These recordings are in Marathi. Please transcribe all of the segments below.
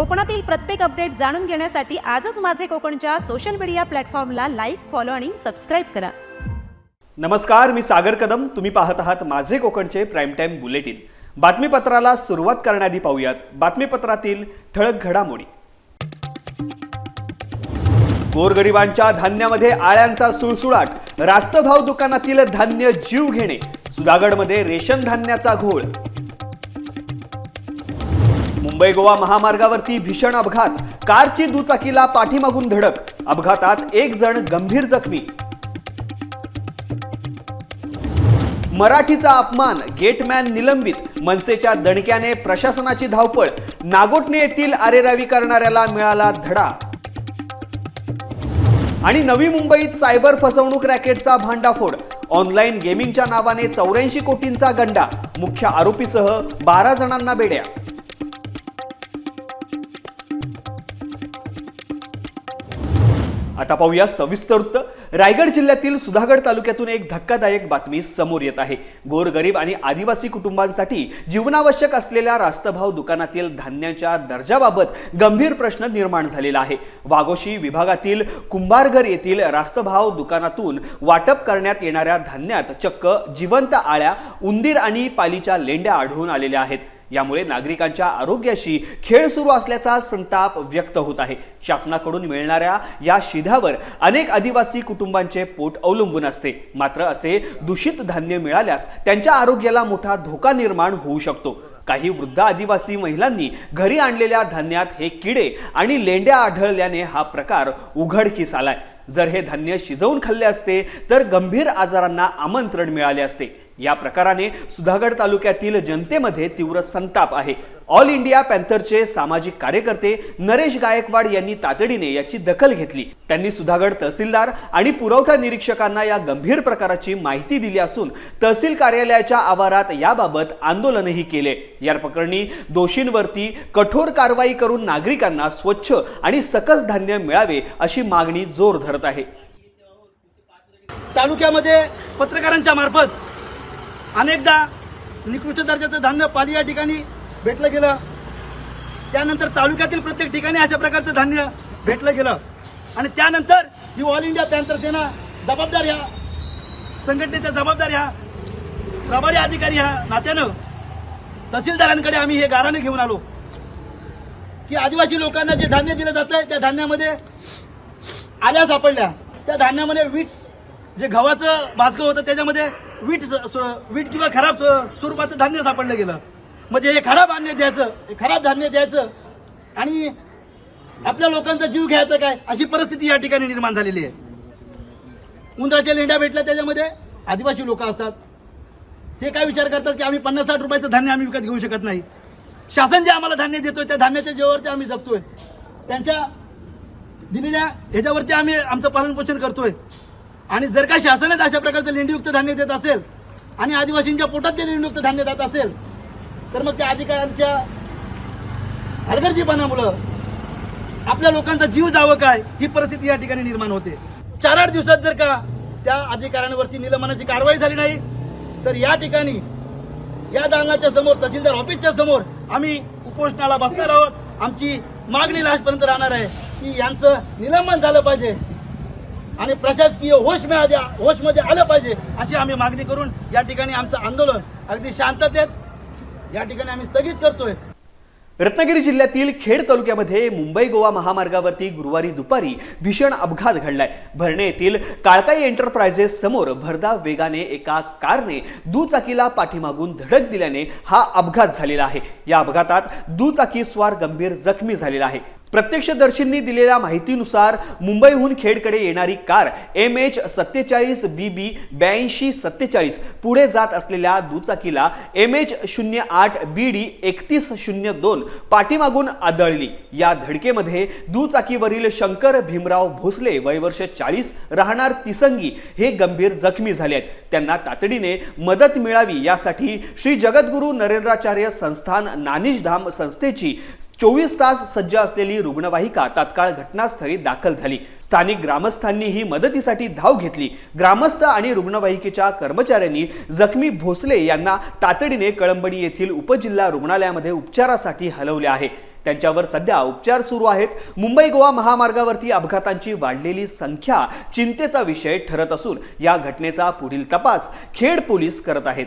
कोकणातील प्रत्येक अपडेट जाणून घेण्यासाठी आजच माझे कोकणच्या सोशल मीडिया प्लॅटफॉर्मला लाईक फॉलो आणि सबस्क्राईब करा. नमस्कार मी सागर कदम. तुम्ही पाहत आहात माझे कोकणचे प्राईम टाईम बुलेटिन बातमीपत्राला सुरुवात करण्याआधी पाहूयात. बातमीपत्रातील ठळक घडामोडी. गोरगरिबांच्या धान्यामध्ये आळ्यांचा सुळसुळाट. रास्त भाव दुकानातील धान्य जीव घेणे. सुधागडमध्ये रेशन धान्याचा घोळ. मुंबई गोवा महामार्गावरती भीषण अपघात. कारची दुचाकीला पाठीमागून धडक. अपघातात एक जण गंभीर जखमी. मराठीचा अपमान गेटमॅन निलंबित. मनसेच्या दणक्याने प्रशासनाची धावपळ. नागोटणे येथील आरेरावी करणाऱ्याला मिळाला धडा. आणि नवी मुंबईत सायबर फसवणूक रॅकेटचा भांडाफोड. ऑनलाईन गेमिंगच्या नावाने चौऱ्याऐंशी कोटींचा गंडा. मुख्य आरोपीसह बारा जणांना बेड्या. आता पाहूया सविस्तर वृत्त. रायगड जिल्ह्यातील सुधागड तालुक्यातून एक धक्कादायक बातमी समोर येत आहे. गोरगरीब आणि आदिवासी कुटुंबांसाठी जीवनावश्यक असलेल्या रास्तभाव दुकानातील धान्याच्या दर्जाबाबत गंभीर प्रश्न निर्माण झालेला आहे. वाघोशी विभागातील कुंभारघर येथील रास्तभाव दुकानातून वाटप करण्यात येणाऱ्या धान्यात चक्क जिवंत आळ्या उंदीर आणि पालीच्या लेंड्या आढळून आलेल्या आहेत. यामुळे नागरिकांच्या आरोग्याशी खेळ सुरू असल्याचा संताप व्यक्त होत आहे. शासनाकडून मिळणाऱ्या या शिध्यावर अनेक आदिवासी कुटुंबांचे पोट अवलंबून असते. मात्र असे दूषित धान्य मिळाल्यास त्यांच्या आरोग्याला मोठा धोका निर्माण होऊ शकतो. काही वृद्ध आदिवासी महिलांनी घरी आणलेल्या धान्यात हे किडे आणि लेंड्या आढळल्याने हा प्रकार उघडकीस आलाय. जर हे धान्य शिजवून खाल्ले असते तर गंभीर आजारांना आमंत्रण मिळाले असते. या प्रकाराने सुधागड तालुक्यातील जनतेमध्ये तीव्र संताप आहे. ऑल इंडिया पॅन्थरचे सामाजिक कार्यकर्ते नरेश गायकवाड यांनी तातडीने याची दखल घेतली. त्यांनी सुधागड तहसीलदार आणि पुरवठा निरीक्षकांना या गंभीर प्रकाराची माहिती दिली असून तहसील कार्यालयाच्या आवारात याबाबत आंदोलनही केले. या प्रकरणी दोषींवरती कठोर कारवाई करून नागरिकांना स्वच्छ आणि सकस धान्य मिळावे अशी मागणी जोर धरत आहे. तालुक्यामध्ये पत्रकारांच्या मार्फत अनेकदा निकृष्ट दर्जाचं धान्य पाली या ठिकाणी भेटलं गेलं. त्यानंतर तालुक्यातील प्रत्येक ठिकाणी अशा प्रकारचं धान्य भेटलं गेलं. आणि त्यानंतर ही ऑल इंडिया पॅन्थर सेना जबाबदार ह्या संघटनेच्या जबाबदार ह्या प्रभारी अधिकारी ह्या नात्यानं तहसीलदारांकडे आम्ही हे गाराने घेऊन आलो. की आदिवासी लोकांना जे धान्य दिलं जातं त्या धान्यामध्ये आल्या सापडल्या. त्या धान्यामध्ये वीट जे गव्हाचं भाजकं होतं त्याच्यामध्ये वीट स- वीट किंवा खराब स- स्वरूपाचं धान्य सापडलं गेलं. म्हणजे हे खराब धान्य द्यायचं हे खराब धान्य द्यायचं आणि आपल्या लोकांचा जीव घ्यायचा काय? अशी परिस्थिती या ठिकाणी निर्माण झालेली आहे. उंदराच्या लेंड्या भेटल्या त्याच्यामध्ये. आदिवासी लोक असतात. ते काय विचार करतात की आम्ही पन्नास साठ रुपयाचं धान्य आम्ही विकत घेऊ शकत नाही. शासन जे आम्हाला धान्य देतोय त्या धान्याच्या जेवावरती आम्ही जगतोय. त्यांच्या दिलेल्या ह्याच्यावरती आम्ही आमचं पालनपोषण करतोय. आणि जर का शासनच अशा प्रकारचं लेंडीयुक्त धान्य देत असेल आणि आदिवासींच्या पोटात ते लेंडीयुक्त धान्य जात असेल तर मग त्या अधिकाऱ्यांच्या हलगर्जीपणामुळं आपल्या लोकांचा जीव जावं काय? ही परिस्थिती या ठिकाणी निर्माण होते. चार आठ दिवसात जर का त्या अधिकाऱ्यांवरती निलंबनाची कारवाई झाली नाही तर या ठिकाणी या दालनाच्या समोर तहसीलदार ऑफिसच्या समोर आम्ही उपोषणाला बसणार आहोत. आमची मागणी लास्टपर्यंत राहणार आहे की यांचं निलंबन झालं पाहिजे. आणि प्रशासकीय होश मिळाल्या होशमध्ये आलं पाहिजे अशी आम्ही मागणी करून या ठिकाणी आमचं आंदोलन अगदी शांततेत या ठिकाणी आम्ही स्थगित करतोय. रत्नागिरी जिल्ह्यातील खेड तालुक्यामध्ये मुंबई गोवा महामार्गावरती गुरुवारी दुपारी भीषण अपघात घडलाय. भरणे येथील काळकाई एंटरप्राइजेस समोर भरधाव वेगाने एका कारने दुचाकीला पाठीमागून धडक दिल्याने हा अपघात झालेला आहे. या अपघातात दुचाकी स्वार गंभीर जखमी झालेला आहे. प्रत्यक्षदर्शींनी दिलेल्या माहितीनुसार मुंबईहून खेडकडे येणारी कार एम एच सत्तेचाळीस बी बी ब्याऐंशी सत्तेचाळीस पुढे जात असलेल्या दुचाकीला एम एच शून्य आठ बी डी एकतीस शून्य दोन पाठीमागून आदळली. या धडकेमध्ये दुचाकीवरील शंकर भीमराव भोसले वयवर्ष चाळीस राहणार तिसंगी हे गंभीर जखमी झाले आहेत. त्यांना तातडीने मदत मिळावी यासाठी श्री जगद्गुरू नरेंद्राचार्य संस्थान नानिशधाम संस्थेची चोवीस तास सज्ज असलेली रुग्णवाहिका तात्काळ घटनास्थळी दाखल झाली. स्थानिक ग्रामस्थांनी ही मदतीसाठी धाव घेतली. ग्रामस्थ आणि रुग्णवाहिकेच्या कर्मचाऱ्यांनी जखमी भोसले यांना तातडीने कळंबणी येथील उपजिल्हा रुग्णालयामध्ये उपचारासाठी हलवले आहे. त्यांच्यावर सध्या उपचार सुरू आहेत. मुंबई गोवा महामार्गावरती अपघातांची वाढलेली संख्या चिंतेचा विषय ठरत असून या घटनेचा पुढील तपास खेड पोलीस करत आहेत.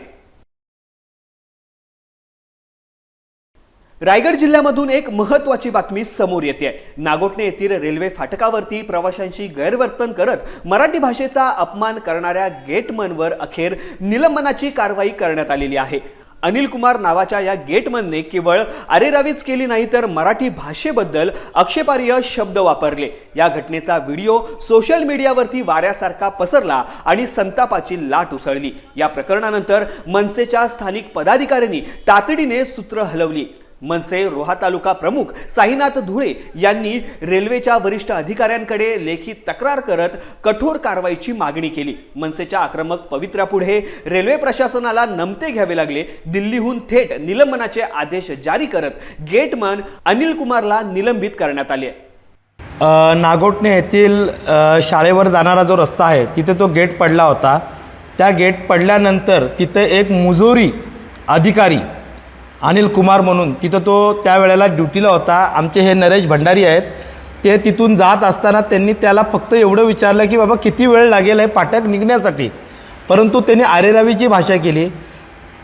रायगड जिल्ह्यामधून एक महत्वाची बातमी समोर येते नागोटणे येथील रेल्वे फाटकावरती प्रवाशांशी गैरवर्तन करत मराठी भाषेचा अपमान करणाऱ्या गेटमनवर अखेर निलंबनाची कारवाई करण्यात आलेली आहे. अनिल कुमार नावाच्या या गेटमनने केवळ अरेरावीच केली नाही तर मराठी भाषेबद्दल आक्षेपार्ह शब्द वापरले. या घटनेचा व्हिडिओ सोशल मीडियावरती वाऱ्यासारखा पसरला आणि संतापाची लाट उसळली. या प्रकरणानंतर मनसेच्या स्थानिक पदाधिकाऱ्यांनी तातडीने सूत्र हलवली. मनसे रोहा तालुका प्रमुख साईनाथ धुळे यांनी रेल्वेच्या वरिष्ठ अधिकाऱ्यांकडे लेखी तक्रार करत कठोर कारवाईची मागणी केली. मनसेच्या आक्रमक पवित्र्यापुढे रेल्वे प्रशासनाला नमते घ्यावे लागले. दिल्लीहून थेट निलंबनाचे आदेश जारी करत गेटमन अनिल कुमारला निलंबित करण्यात आले. नागोटणे येथील शाळेवर जाणारा जो रस्ता आहे तिथे तो गेट पडला होता. त्या गेट पडल्यानंतर तिथे एक मुजोरी अधिकारी अनिल कुमार म्हणून. तिथं तो त्यावेळेला ड्युटीला होता. आमचे हे नरेश भंडारी आहेत. ते तिथून जात असताना त्यांनी त्याला फक्त एवढं विचारलं की बाबा किती वेळ लागेल हे पाट्याक निघण्यासाठी? परंतु त्यांनी आरेरावीची भाषा केली.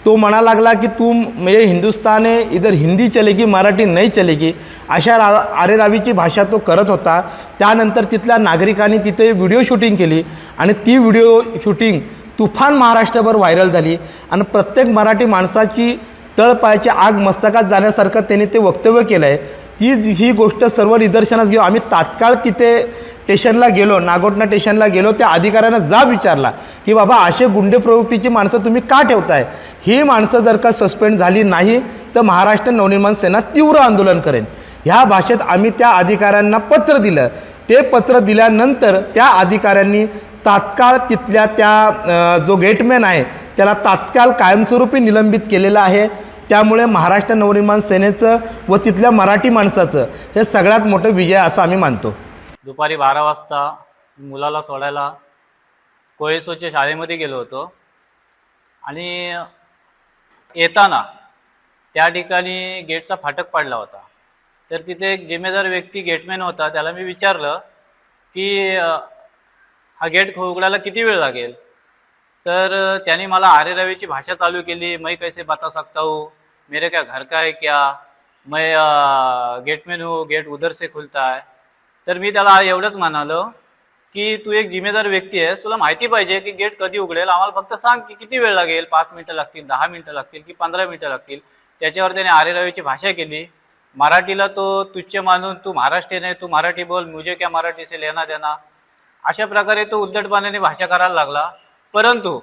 तो म्हणा लागला की तू म्हणजे हिंदुस्तान इधर हिंदी चलेगी मराठी नाही चलेगी. अशा रा आरेरावीची भाषा तो करत होता. त्यानंतर तिथल्या नागरिकांनी तिथे व्हिडिओ शूटिंग केली आणि ती व्हिडिओ शूटिंग तुफान महाराष्ट्रभर व्हायरल झाली. आणि प्रत्येक मराठी माणसाची तळपायाची आग मस्तकात जाण्यासारखं त्यांनी ते वक्तव्य केलं आहे ती ही गोष्ट सर्व निदर्शनास घेऊ आम्ही तात्काळ तिथे स्टेशनला गेलो नागोटना स्टेशनला गेलो त्या अधिकाऱ्यांना जाब विचारला की बाबा असे गुंडे प्रवृत्तीची माणसं तुम्ही का ठेवताय? ही माणसं जर का सस्पेंड झाली नाही तर महाराष्ट्र नवनिर्माण सेना तीव्र आंदोलन करेन. ह्या भाषेत आम्ही त्या अधिकाऱ्यांना पत्र दिलं. ते पत्र दिल्यानंतर त्या अधिकाऱ्यांनी तात्काळ तिथल्या त्या जो गेटमॅन आहे त्याला तात्काळ कायमस्वरूपी निलंबित केलेलं आहे. त्यामुळे महाराष्ट्र नवनिर्माण सेनेचं व तिथल्या मराठी माणसाचं हे सगळ्यात मोठं विजय असं आम्ही मानतो. दुपारी बारा वाजता मुलाला सोडायला कोयसोच्या शाळेमध्ये गेलो होतो. आणि येताना त्या ठिकाणी गेटचा फाटक पडला होता. तर तिथे एक जिम्मेदार व्यक्ती गेटमॅन होता. त्याला मी विचारलं की हा गेट उघडायला किती वेळ लागेल? तर त्याने मला आरे रवीची भाषा चालू केली. मै कैसे बता सकता हूँ? मेरे क्या घर का है क्या? मैं गेटमॅन हो गेट उधर से खुलता आहे तर मी त्याला एवढंच म्हणालो की तू एक जिम्मेदार व्यक्ती आहेस तुला माहिती पाहिजे की गेट कधी उघडेल? आम्हाला फक्त सांग की किती वेळ लागेल? पाच मिनिटं लागतील दहा मिनिटं लागतील की पंधरा मिनिटं लागतील? त्याच्यावर त्याने आरे रवीची भाषा केली. मराठीला तो तुच्छ मानून तू महाराष्ट्रीयन आहे तू मराठी बोल मुझे क्या मराठी से लेना देना? अशा प्रकारे तो उद्धटपणाने भाषा करायला लागला. परंतु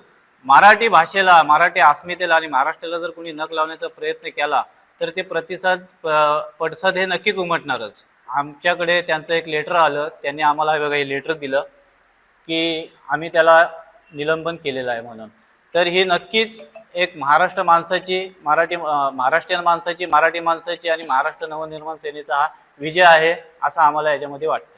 मराठी भाषेला मराठी अस्मितेला आणि महाराष्ट्राला जर कोणी नख लावण्याचा प्रयत्न केला तर ते प्रतिसाद प- पडसाद हे नक्कीच उमटणारच. आमच्याकडे त्यांचं एक लेटर आलं त्यांनी आम्हाला हे बघा हे लेटर दिलं की आम्ही त्याला निलंबन केलेलं आहे म्हणून. तर ही नक्कीच एक महाराष्ट्र माणसाची मराठी महाराष्ट्रीयन माणसाची मराठी माणसाची आणि महाराष्ट्र नवनिर्माण सेनेचा हा विजय आहे असं आम्हाला याच्यामध्ये वाटतं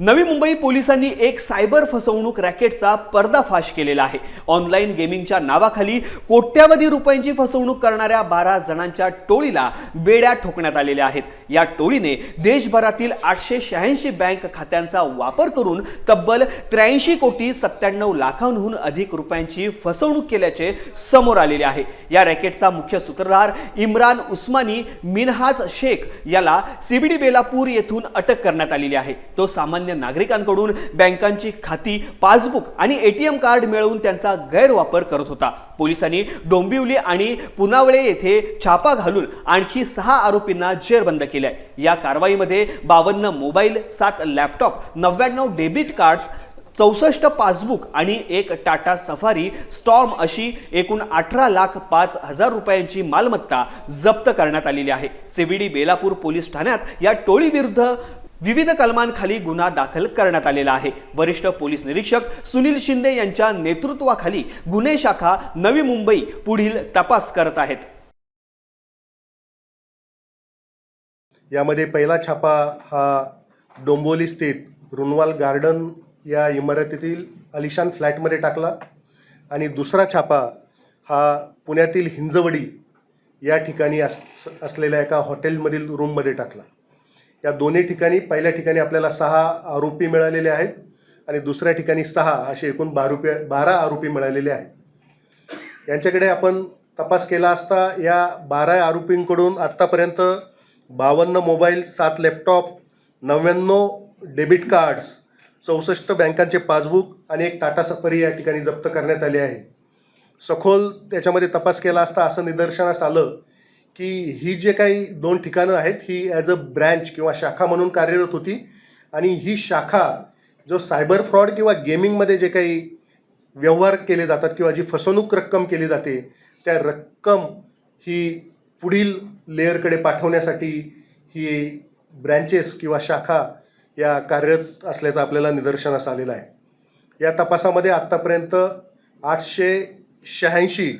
नवी मुंबई पोलिसांनी एक सायबर फसवणूक रॅकेटचा पर्दाफाश केलेला आहे. ऑनलाईन गेमिंगच्या नावाखाली कोट्यावधी रुपयांची फसवणूक करणाऱ्या बारा जणांच्या टोळीला बेड्या ठोकण्यात आलेल्या आहेत. या टोळीने देशभरातील आठशे शहाऐंशी बँक खात्यांचा वापर करून तब्बल त्र्याऐंशी कोटी सत्त्याण्णव लाखांहून अधिक रुपयांची फसवणूक केल्याचे समोर आलेले आहे. या रॅकेटचा मुख्य सूत्रधार इम्रान उस्मानी मिनहाज शेख याला सीबीडी बेलापूर येथून अटक करण्यात आलेली आहे. तो सामान्य नागरिकांकडून बँकांची खाती पासबुक आणि एटीएम कार्ड मिळवून त्यांचा गैरवापर करत होता. पोलिसांनी डोंबिवली आणि पुनावळे येथे छापा घालून आणखी सहा आरोपींना जेरबंद आहे या कारवाईमध्ये बावन्न मोबाईल सात लॅपटॉप नव्याण्णव डेबिट कार्ड्स चौसष्ट पासबुक आणि एक टाटा सफारी स्टॉर्म अशी एकूण अठरा लाख पाच हजार रुपयांची मालमत्ता जप्त करण्यात आलेली आहे. सीबीडी बेलापूर पोलीस ठाण्यात या टोळीविरुद्ध विविध कलमांखाली गुन्हा दाखल करण्यात आलेला आहे. वरिष्ठ पोलीस निरीक्षक सुनील शिंदे यांच्या नेतृत्वाखाली गुन्हे शाखा नवी मुंबई पुढील तपास करत आहेत. यामध्ये पहिला छापा हा डोंबोली स्थित रुनवाल गार्डन या इमारतीतील अलिशान फ्लॅटमध्ये टाकला आणि दुसरा छापा हा पुण्यातील हिंजवडी या ठिकाणी अस असलेल्या एका हॉटेलमधील रूममध्ये टाकला. या दोन्ही ठिकाणी पहिल्या ठिकाणी आपल्याला सहा आरोपी मिळालेले आहेत आणि दुसऱ्या ठिकाणी सहा असे एकूण बारा बारा आरोपी मिळालेले आहेत. यांच्याकडे आपण तपास केला असता या बारा आरोपींकडून आत्तापर्यंत बावन्न मोबाईल सात लॅपटॉप नव्याण्णव डेबिट कार्ड्स चौसष्ट बँकांचे पासबुक आणि एक टाटा सफारी या ठिकाणी जप्त करण्यात आली आहे. सखोल त्याच्यामध्ये तपास केला असता असं निदर्शनास आलं की ही जे काही दोन ठिकाणं आहेत ही ॲज अ ब्रँच किंवा शाखा म्हणून कार्यरत होती. आणि ही शाखा जो सायबर फ्रॉड किंवा गेमिंगमध्ये जे काही व्यवहार केले जातात किंवा जी फसवणूक रक्कम केली जाते त्या रक्कम ही पुढील लेअरकडे पाठवण्यासाठी ही ब्रँचेस किंवा शाखा या कार्यरत असल्याचं आपल्याला निदर्शनास आलेलं आहे. या तपासामध्ये आत्तापर्यंत आठशे शहाऐंशी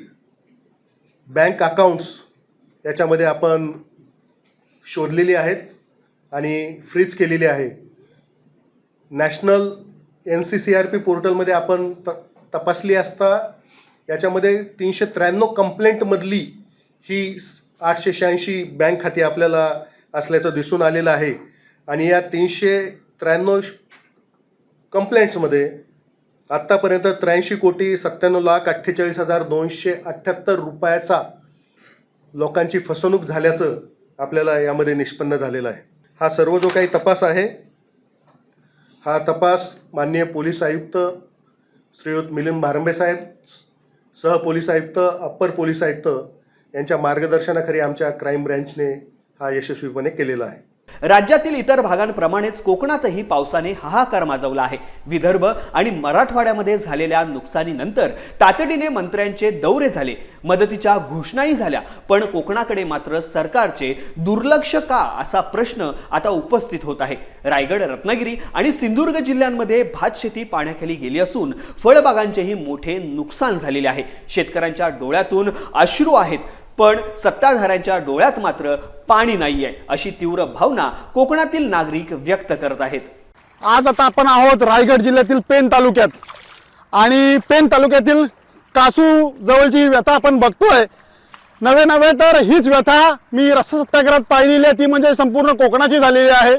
बँक अकाउंट्स याच्यामध्ये आपण शोधलेली आहेत आणि फ्रीज केलेली आहे. National N C C R P पोर्टलमध्ये आपण त तपासली असता याच्यामध्ये तीनशे त्र्याण्णव कंप्लेंटमधली ही आठशे शहाऐंशी बँक खाती आपल्याला असल्याचं दिसून आलेलं आहे. आणि या तीनशे त्र्याण्णव कंप्लेंट्समध्ये आत्तापर्यंत त्र्याऐंशी कोटी सत्त्याण्णव लाख अठ्ठेचाळीस हजार दोनशे अठ्ठ्याहत्तर रुपयाचा लोकांची फसवणूक झाल्याचं आपल्याला यामध्ये निष्पन्न झालेलं आहे. हा सर्व जो काही तपास आहे हा तपास माननीय पोलीस आयुक्त श्रीयुत मिलिंद भारंबे साहेब सह पोलीस आयुक्त अप्पर पोलीस आयुक्त यांच्या मार्गदर्शनाखाली आमच्या क्राईम ब्रँचने हा यशस्वीपणे केलेला आहे. राज्यातील इतर भागांप्रमाणेच कोकणातही पावसाने हाहाकार माजवला आहे. विदर्भ आणि मराठवाड्यामध्ये झालेल्या नुकसानीनंतर तातडीने मंत्र्यांचे दौरे झाले. मदतीच्या घोषणाही झाल्या. पण कोकणाकडे मात्र सरकारचे दुर्लक्ष का असा प्रश्न आता उपस्थित होत आहे. रायगड रत्नागिरी आणि सिंधुदुर्ग जिल्ह्यांमध्ये भात शेती पाण्याखाली गेली असून फळबागांचेही मोठे नुकसान झालेले आहे. शेतकऱ्यांच्या डोळ्यातून अश्रू आहेत. पण सत्ताधाऱ्यांच्या डोळ्यात मात्र पाणी नाहीये अशी तीव्र भावना कोकणातील नागरिक व्यक्त करत आहेत. आज आता आपण आहोत रायगड जिल्ह्यातील पेन तालुक्यात. आणि पेन तालुक्यातील कासू जवळची व्यथा आपण बघतोय. नवे नवे तर हीच व्यथा मी रस्ता सत्याग्रहात पाहिलेली आहे. ती म्हणजे संपूर्ण कोकणाची झालेली आहे.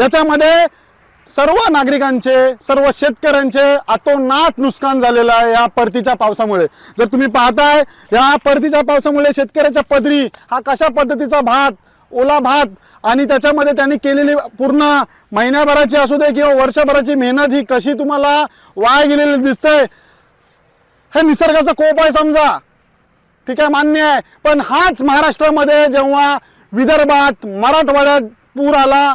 याच्यामध्ये सर्व नागरिकांचे सर्व शेतकऱ्यांचे आतोनात नुकसान झालेलं आहे या परतीच्या पावसामुळे. जर तुम्ही पाहताय या परतीच्या पावसामुळे शेतकऱ्याच्या पदरी हा कशा पद्धतीचा भात ओला भात आणि त्याच्यामध्ये त्यांनी केलेली पूर्ण महिन्याभराची असू दे किंवा वर्षभराची मेहनत ही कशी तुम्हाला वाया गेलेली दिसते हे निसर्गाचा कोप आहे समजा. ठीक आहे मान्य आहे. पण हाच महाराष्ट्रामध्ये जेव्हा विदर्भात मराठवाड्यात पूर आला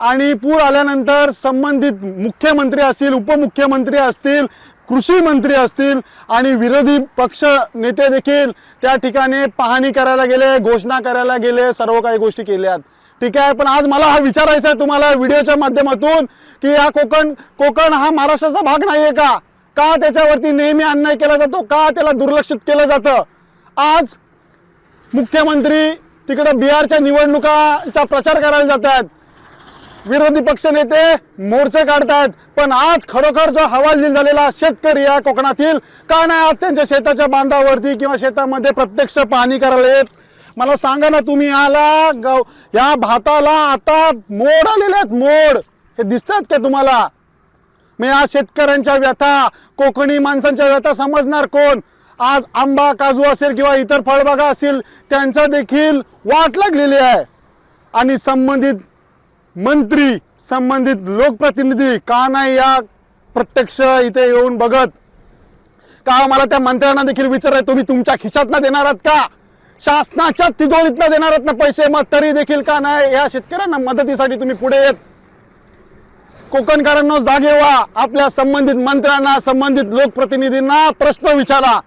आणि पूर आल्यानंतर संबंधित मुख्यमंत्री असतील उपमुख्यमंत्री असतील कृषी मंत्री असतील आणि विरोधी पक्ष नेते देखील त्या ठिकाणी पाहणी करायला गेले घोषणा करायला गेले सर्व काही गोष्टी केल्यात. ठीक आहे पण आज मला हा विचारायचा आहे तुम्हाला व्हिडिओच्या माध्यमातून की हा कोकण कोकण हा महाराष्ट्राचा भाग नाहीये का? का त्याच्यावरती नेहमी अन्याय केला जातो? का त्याला दुर्लक्षित केलं जातं? आज मुख्यमंत्री तिकडे बिहारच्या निवडणुकाचा प्रचार करायला जात आहेत. विरोधी पक्ष नेते मोर्चे काढतायत पण आज खरोखर जो हवालदिल झालेला शेतकरी या कोकणातील का नाही आज त्यांच्या शेताच्या बांधावरती किंवा शेतामध्ये प्रत्यक्ष पाहणी करायला येत मला सांगा ना तुम्ही आला गव या भाताला आता मोड आलेले आहेत मोड. हे दिसतात का तुम्हाला? मी आज शेतकऱ्यांच्या व्यथा कोकणी माणसांच्या व्यथा समजणार कोण? आज आंबा काजू असेल किंवा इतर फळबागा असतील त्यांचा देखील वाट लागलेली आहे. आणि संबंधित मंत्री संबंधित लोकप्रतिनिधी का नाही या प्रत्यक्ष इथे येऊन बघत? का मला त्या मंत्र्यांना देखील विचाराय तुम्ही तुमच्या खिशातनं देणार आहात का? शासनाच्या तिजोरीतनं देणार आहात ना पैसे? मग तरी देखील का नाही? या शेतकऱ्यांना मदतीसाठी तुम्ही पुढे येत. कोकणकरांना जागे व्हा. आपल्या संबंधित मंत्र्यांना संबंधित लोकप्रतिनिधींना प्रश्न विचारा.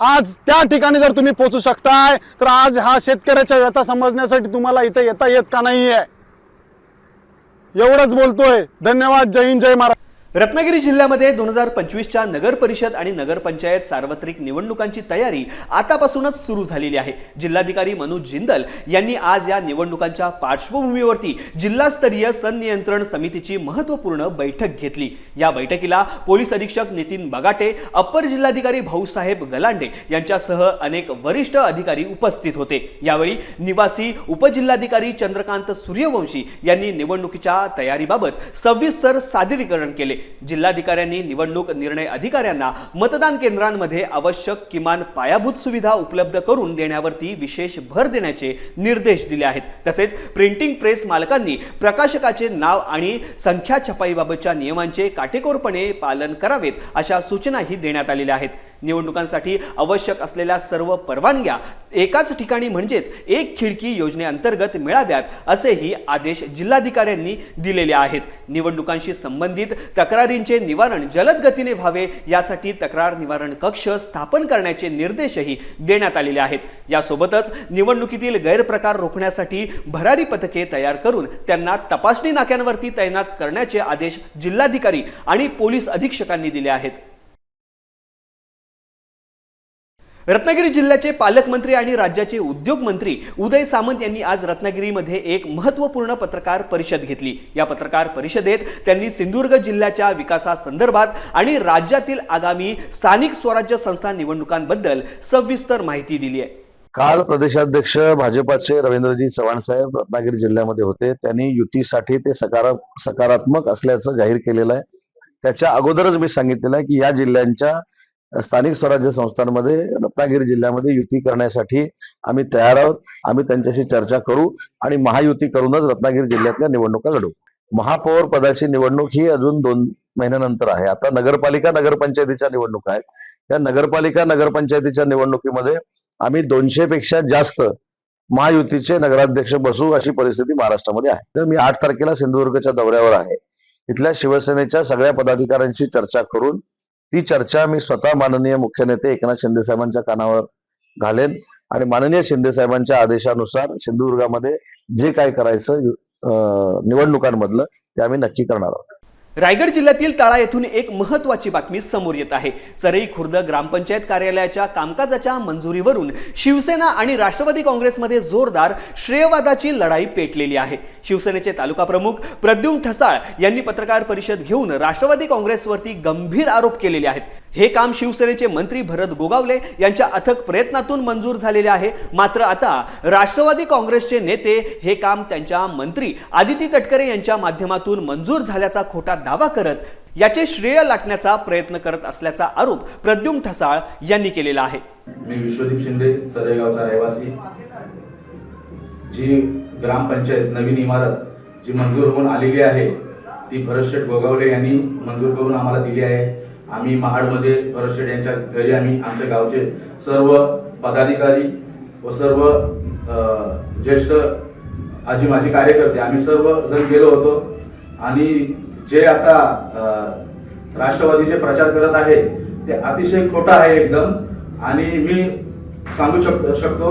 आज त्या ठिकाणी जर तुम्ही पोहोचू शकताय तर आज हा शेतकऱ्याच्या व्यथा समजण्यासाठी तुम्हाला इथे येता येत का नाहीये? एवढंच बोलतोय. धन्यवाद. जय हिंद जय महाराज रत्नागिरी जिल्ह्यामध्ये दोन हजार पंचवीसच्या नगर परिषद आणि नगरपंचायत सार्वत्रिक निवडणुकांची तयारी आतापासूनच सुरू झालेली आहे. जिल्हाधिकारी मनोज जिंदल यांनी आज या निवडणुकांच्या पार्श्वभूमीवरती जिल्हास्तरीय संनियंत्रण समितीची महत्त्वपूर्ण बैठक घेतली. या बैठकीला पोलीस अधीक्षक नितीन बगाटे अप्पर जिल्हाधिकारी भाऊसाहेब गलांडे यांच्यासह अनेक वरिष्ठ अधिकारी उपस्थित होते. यावेळी निवासी उपजिल्हाधिकारी चंद्रकांत सूर्यवंशी यांनी निवडणुकीच्या तयारीबाबत सविस्तर सादरीकरण केले. जिल्हाधिकाऱ्यांनी निवडणूक निर्णय अधिकाऱ्यांना मतदान केंद्रांमध्ये आवश्यक किमान पायाभूत सुविधा उपलब्ध करून देण्यावरती विशेष भर देण्याचे निर्देश दिले आहेत. तसेच प्रिंटिंग प्रेस मालकांनी प्रकाशकाचे नाव आणि संख्या छपाईबाबतच्या नियमांचे काटेकोरपणे पालन करावेत अशा सूचनाही देण्यात आलेल्या आहेत. निवडणुकांसाठी आवश्यक असलेल्या सर्व परवानग्या एकाच ठिकाणी म्हणजेच एक खिडकी योजनेअंतर्गत मिळाव्यात असेही आदेश जिल्हाधिकाऱ्यांनी दिलेले आहेत. निवडणुकांशी संबंधित तक्रारींचे निवारण जलद गतीने व्हावे यासाठी तक्रार निवारण कक्ष स्थापन करण्याचे निर्देशही देण्यात आलेले आहेत. यासोबतच निवडणुकीतील गैरप्रकार रोखण्यासाठी भरारी पथके तयार करून त्यांना तपासणी नाक्यांवरती तैनात करण्याचे आदेश जिल्हाधिकारी आणि पोलीस अधीक्षकांनी दिले आहेत. रत्नागिरी जिल्ह्याचे पालकमंत्री आणि राज्याचे उद्योग मंत्री उदय सामंत यांनी आज रत्नागिरीमध्ये एक महत्त्वपूर्ण पत्रकार परिषद घेतली. या पत्रकार परिषदेत त्यांनी सिंधुदुर्ग जिल्ह्याच्या विकासासंदर्भात आणि राज्यातील आगामी स्थानिक स्वराज्य संस्था निवडणुकांबद्दल सविस्तर माहिती दिली आहे. काल प्रदेशाध्यक्ष भाजपाचे रवींद्रजी चव्हाण साहेब रत्नागिरी जिल्ह्यामध्ये होते. त्यांनी युतीसाठी ते सकारा सकारात्मक असल्याचं जाहीर केलेलं आहे. त्याच्या अगोदरच मी सांगितलेलं आहे की या जिल्ह्यांच्या स्थानिक स्वराज्य संस्थांमध्ये रत्नागिरी जिल्ह्यामध्ये युती करण्यासाठी आम्ही तयार आहोत. आम्ही त्यांच्याशी चर्चा करू आणि महायुती करूनच रत्नागिरी जिल्ह्यातल्या निवडणुका लढू. महापौर पदाची निवडणूक ही अजून दोन महिन्यानंतर आहे. आता नगरपालिका नगरपंचायतीच्या निवडणुका आहेत. या नगरपालिका नगरपंचायतीच्या निवडणुकीमध्ये आम्ही दोनशे पेक्षा जास्त महायुतीचे नगराध्यक्ष बसू अशी परिस्थिती महाराष्ट्रामध्ये आहे. तर मी आठ तारखेला सिंधुदुर्गच्या दौऱ्यावर आहे. इथल्या शिवसेनेच्या सगळ्या पदाधिकाऱ्यांशी चर्चा करून ती चर्चा मी स्वतः माननीय मुख्य नेते एकनाथ शिंदे साहेबांच्या कानावर घालेन. आणि माननीय शिंदे साहेबांच्या आदेशानुसार सिंधुदुर्गामध्ये जे काय करायचं अं, निवडणुकांमधलं ते आम्ही नक्की करणार आहोत. रायगड जिल्ह्यातील तळा येथून एक महत्वाची बातमी समोर येत आहे. चरई खुर्द ग्रामपंचायत कार्यालयाच्या कामकाजाच्या मंजुरीवरून शिवसेना आणि राष्ट्रवादी काँग्रेसमध्ये जोरदार श्रेयवादाची लढाई पेटलेली आहे. शिवसेनेचे तालुका प्रमुख प्रद्युम ठसाळ यांनी पत्रकार परिषद घेऊन राष्ट्रवादी काँग्रेसवरती गंभीर आरोप केलेले आहेत. हे काम शिवसेनेचे मंत्री भरत गोगावले यांच्या अथक प्रयत्नातून मंजूर झालेले आहे. मात्र आता राष्ट्रवादी काँग्रेसचे नेते हे काम त्यांच्या मंत्री आदिती तटकरे यांच्या माध्यमातून मंजूर झाल्याचा खोटा दावा करत याचे श्रेय लाटण्याचा प्रयत्न करत असल्याचा आरोप प्रद्युम ठसाळ यांनी केलेला आहे. मी विश्वदीप शिंदे सरेगावचा रहिवासी. जी ग्रामपंचायत नवीन इमारत जी मंजूर होऊन आलेली आहे ती भरतशेठ गोगावले यांनी मंजूर करून आम्हाला दिली आहे. आम्ही महाडमध्ये भरतशेठ यांच्या घरी आम्ही आमच्या गावचे सर्व पदाधिकारी व सर्व ज्येष्ठ आजी माझे कार्यकर्ते आम्ही सर्व जण गेलो होतो. आणि जे आता राष्ट्रवादीचे प्रचार करत आहे ते अतिशय खोटं आहे एकदम. आणि मी सांगू शक- शकतो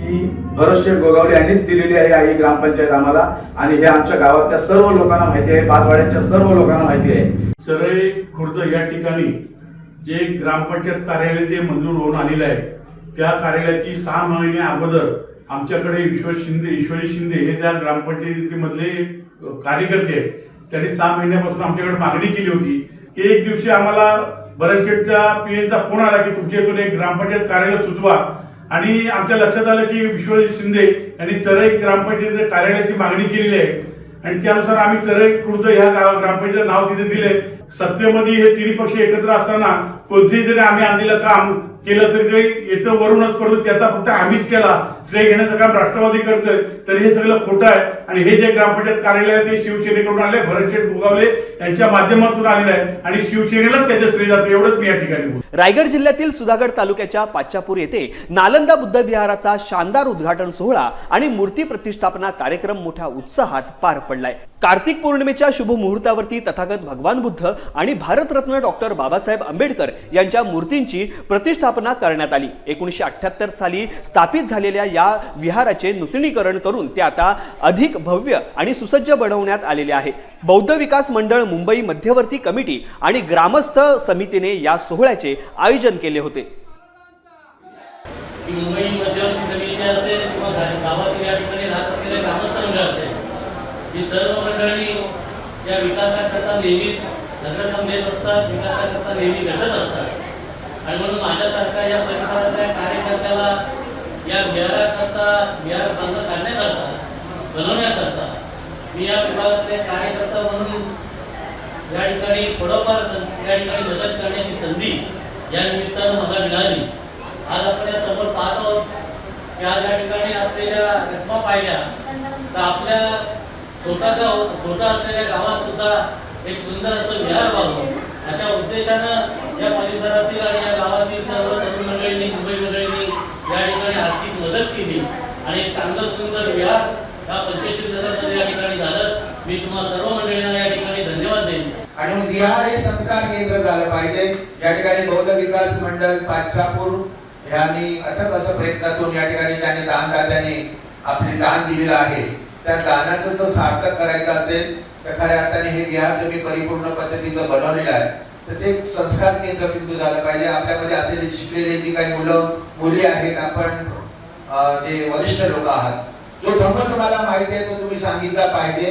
की भरतशेठ गोगावले यांनीच दिलेली आहे ही ग्रामपंचायत आम्हाला. आणि हे आमच्या गावातल्या सर्व लोकांना माहिती आहे पाचवाड्याच्या सर्व लोकांना माहिती आहे. चरळे खुर्द या ठिकाणी जे ग्रामपंचायत कार्यालय जे मंजूर होऊन आलेलं आहे त्या कार्यालयाची सहा महिने अगोदर आमच्याकडे ईश्वर शिंदे ईश्वरी शिंदे हे त्या ग्रामपंचायतीमधले कार्यकर्ते आहेत त्यांनी सहा महिन्यापासून आमच्याकडे मागणी केली होती की एक दिवशी आम्हाला बरेचशेच्या पीएनचा फोन आला की तुमच्या इथून एक ग्रामपंचायत कार्यालय सुचवा. आणि आमच्या लक्षात आलं की विश्वजित शिंदे यांनी चरई ग्रामपंचायतीच्या कार्यालयाची मागणी केलेली आहे. आणि त्यानुसार आम्ही चरई खुर्द ह्या गाव ग्रामपंचायत नाव तिथे दिले सत्तेमध्ये हे तिन्ही पक्ष एकत्र असताना कोणतेही जरी आम्ही आणलेलं काम केलं तरी काही येतं वरूनच पडतो त्याचा फक्त आम्हीच केला. श्रेय घेण्याचं काम राष्ट्रवादी करतोय तर हे सगळं खोटं आहे. आणि हे जे ग्रामपंचायत कार्यालय आहे ते शिवसेनेकडून आले भरतशेठ भोगावले यांच्या माध्यमातून आलेलं आहे. आणि शिवसेनेलाच त्याचं श्रेय जातं एवढंच मी या ठिकाणी रायगड जिल्ह्यातील सुधागड तालुक्याच्या पाचापूर येथे नालंदा बुद्ध विहाराचा शानदार उद्घाटन सोहळा आणि मूर्ती प्रतिष्ठापना कार्यक्रम मोठ्या उत्साहात पार पडलाय. कार्तिक पौर्णिमेच्या शुभ मुहूर्तावरती तथागत भगवान बुद्ध आणि भारतरत्न डॉक्टर बाबासाहेब आंबेडकर यांच्या मूर्तींची प्रतिष्ठापना करण्यात आली. एकोणीसशे अठ्याहत्तर साली स्थापित झालेल्या या विहाराचे नूतनीकरण करून ते आता अधिक भव्य आणि सुसज्ज बनवण्यात आलेले आहे. बौद्ध विकास मंडळ मुंबई मध्यवर्ती कमिटी आणि ग्रामस्थ समितीने या सोहळ्याचे आयोजन केले होते. मुंबई मध्यवर्ती समिती असेल किंवा गावातील या ठिकाणी राहत असलेले ग्रामस्थ मंडळ असेल ही सर्व मंडळी या विकासाकरता नेहमीच नगरकम देत असतात विकासाकरता नेहमी झटत असतात. आणि म्हणून माझ्यासारख्या या परिसरातल्या कार्यकर्त्याला या विहाराकरता विहार बंद काढण्याकरता बनवण्याकरता मी या विभागातले कार्यकर्ता म्हणून या ठिकाणी थोडंफार या ठिकाणी मदत करण्याची संधी या निमित्तानं मला मिळाली. आज आपण या समोर पाहत आहोत की आज या ठिकाणी असलेल्या रकमा पाहिल्या तर आपल्या छोटा गाव छोटा असलेल्या गावात सुद्धा एक सुंदर असं विहार बांधून अशा उद्देशानं या परिसरातील आणि या गावातील सर्व तरुण मंडळी मुंबई मंडळींनी या ठिकाणी आर्थिक मदत केली आणि चांगलं सुंदर विहार या पंचशील या ठिकाणी झालं. मी तुम्हा सर्व मंडळींना या ठिकाणी धन्यवाद देईन. आणि विहार हे संस्कार केंद्र झालं पाहिजे. या ठिकाणी बौद्ध विकास मंडळ पाचापूर यांनी अथक असं प्रयत्नातून या ठिकाणी त्यांनी दानदात्याने आपले दान दिलेलं आहे त्या दानाचं जर सार्थक करायचं असेल तर खऱ्या अर्थाने हे विहार तुम्ही परिपूर्ण पद्धतीचं बनवलेलं आहे. तर ते संस्कार केंद्र बिंदू झालं पाहिजे. आपल्यामध्ये असलेले शिकलेले जी काही मुलं मुली आहेत आपण जे वरिष्ठ लोक आहात जो धर्म तुम्हाला माहिती आहे तो तुम्ही सांगितला पाहिजे.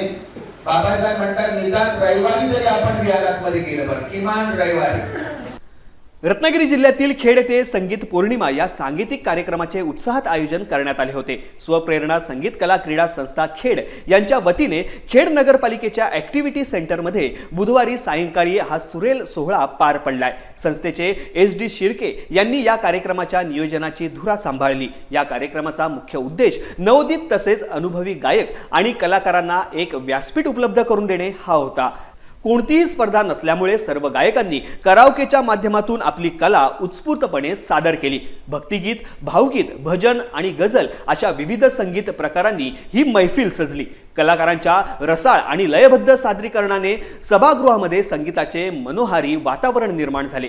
बाबासाहेब म्हणतात निदान रविवारी जरी आपण विहारात मध्ये गेलं बरं. किमान रविवारी. रत्नागिरी जिल्ह्यातील खेड येथे संगीत पौर्णिमा या सांगीतिक कार्यक्रमाचे उत्साहात आयोजन करण्यात आले होते. स्वप्रेरणा संगीत कला क्रीडा संस्था खेड यांच्या वतीने खेड नगरपालिकेच्या ऍक्टिव्हिटी सेंटरमध्ये बुधवारी सायंकाळी हा सुरेल सोहळा पार पडलाय. संस्थेचे एस डी शिर्के यांनी या कार्यक्रमाच्या नियोजनाची धुरा सांभाळली. या कार्यक्रमाचा मुख्य उद्देश नवोदित तसेच अनुभवी गायक आणि कलाकारांना एक व्यासपीठ उपलब्ध करून देणे हा होता. कोणतीही स्पर्धा नसल्यामुळे सर्व गायकांनी करावकेच्या माध्यमातून आपली कला उत्स्फूर्तपणे सादर केली. भक्तिगीत भावगीत भजन आणि गझल अशा विविध संगीत प्रकारांनी ही मैफिल सजली. कलाकारांच्या रसाळ आणि लयबद्ध सादरीकरणाने सभागृहामध्ये संगीताचे मनोहारी वातावरण निर्माण झाले.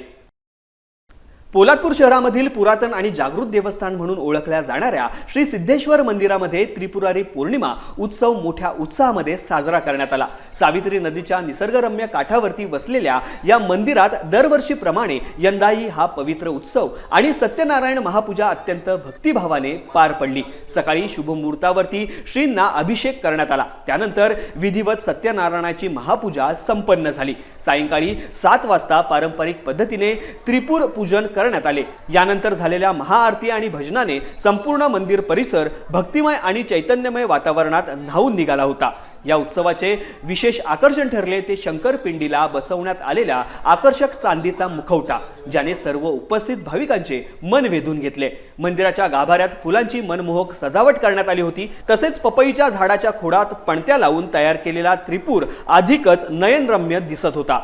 पोलादपूर शहरामधील पुरातन आणि जागृत देवस्थान म्हणून ओळखल्या जाणाऱ्या श्री सिद्धेश्वर मंदिरामध्ये त्रिपुरारी पौर्णिमा उत्सव मोठ्या उत्साहामध्ये साजरा करण्यात आला. सावित्री नदीच्या निसर्गरम्य काठावरती वसलेल्या या मंदिरात दरवर्षीप्रमाणे यंदाही हा पवित्र उत्सव आणि सत्यनारायण महापूजा अत्यंत भक्तिभावाने पार पडली. सकाळी शुभमुहूर्तावरती श्रींना अभिषेक करण्यात आला. त्यानंतर विधिवत सत्यनारायणाची महापूजा संपन्न झाली. सायंकाळी सात वाजता पारंपरिक पद्धतीने त्रिपूर पूजन करण्यात आले. यानंतर झालेल्या महाआरती आणि भजनाने संपूर्ण मंदिर परिसर भक्तिमय आणि चैतन्यमय वातावरणात न्हावून निघाला होता. या उत्सवाचे विशेष आकर्षण ठरले ते शंकरपिंडीला बसवण्यात आलेला आकर्षक चांदीचा मुखवटा ज्याने सर्व उपस्थित भाविकांचे मन वेधून घेतले. मंदिराच्या गाभाऱ्यात फुलांची मनमोहक सजावट करण्यात आली होती. तसेच पपईच्या झाडाच्या खोडात पणत्या लावून तयार केलेला त्रिपूर अधिकच नयनरम्य दिसत होता.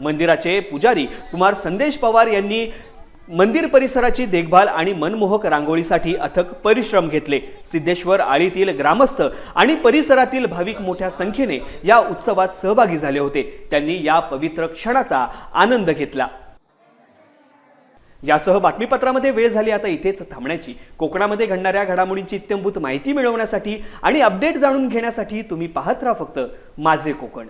मंदिराचे पुजारी कुमार संदेश पवार यांनी मंदिर परिसराची देखभाल आणि मनमोहक रांगोळीसाठी अथक परिश्रम घेतले. सिद्धेश्वर आळीतील ग्रामस्थ आणि परिसरातील भाविक मोठ्या संख्येने या उत्सवात सहभागी झाले होते. त्यांनी या पवित्र क्षणाचा आनंद घेतला. यासह बातमीपत्रामध्ये वेळ झाली आता इथेच थांबण्याची. कोकणामध्ये घडणाऱ्या घडामोडींची इत्यंभूत माहिती मिळवण्यासाठी आणि अपडेट जाणून घेण्यासाठी तुम्ही पाहत राहा फक्त माझे कोकण.